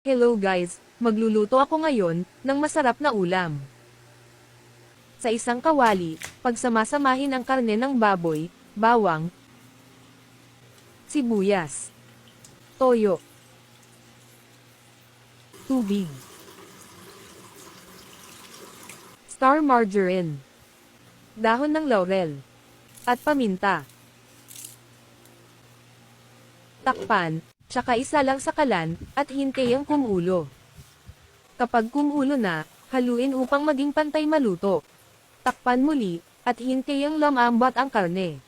Hello guys, magluluto ako ngayon ng masarap na ulam. Sa isang kawali, pagsamasamahin ang karne ng baboy, bawang, sibuyas, toyo, tubig, star margarine, dahon ng laurel, at paminta. Takpan, tsaka isa lang sa kalan, at hintay ang kumulo. Kapag kumulo na, haluin upang maging pantay maluto. Takpan muli, at hintay ang lumambot ang karne.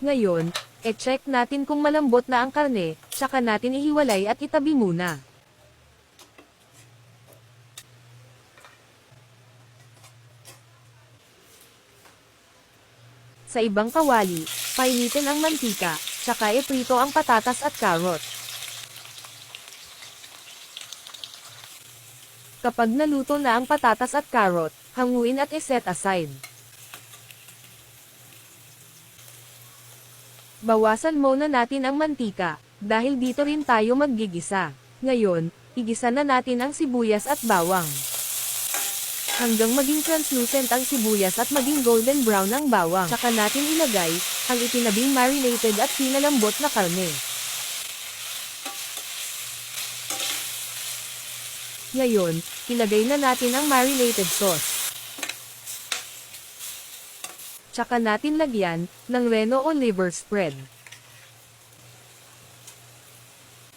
Ngayon, e-check natin kung malambot na ang karne, tsaka natin ihiwalay at itabi muna. Sa ibang kawali, painitin ang mantika, tsaka iprito ang patatas at carrot. Kapag naluto na ang patatas at carrot, hanguin at iset aside. Bawasan muna natin ang mantika, dahil dito rin tayo maggigisa. Ngayon, igisa na natin ang sibuyas at bawang. Hanggang maging translucent ang sibuyas at maging golden brown ang bawang. Saka natin ilagay, ang itinabing marinated at pinalambot na karne. Ngayon, ilagay na natin ang marinated sauce. Tsaka natin lagyan ng reno o liver spread.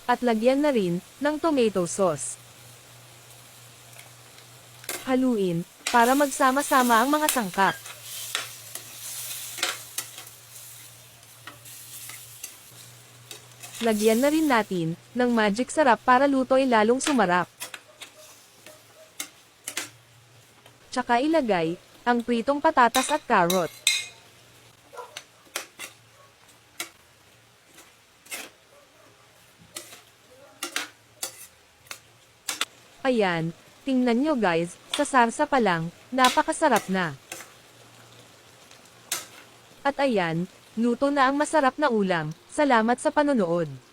At lagyan na rin ng tomato sauce. Haluin para magsama-sama ang mga sangkap. Lagyan na rin natin ng magic sarap para luto ay lalong sumarap. Tsaka ilagay ang pritong patatas at carrot. Ayan, tingnan nyo guys, sa sarsa pa lang, napakasarap na. At ayan, luto na ang masarap na ulam, salamat sa panonood.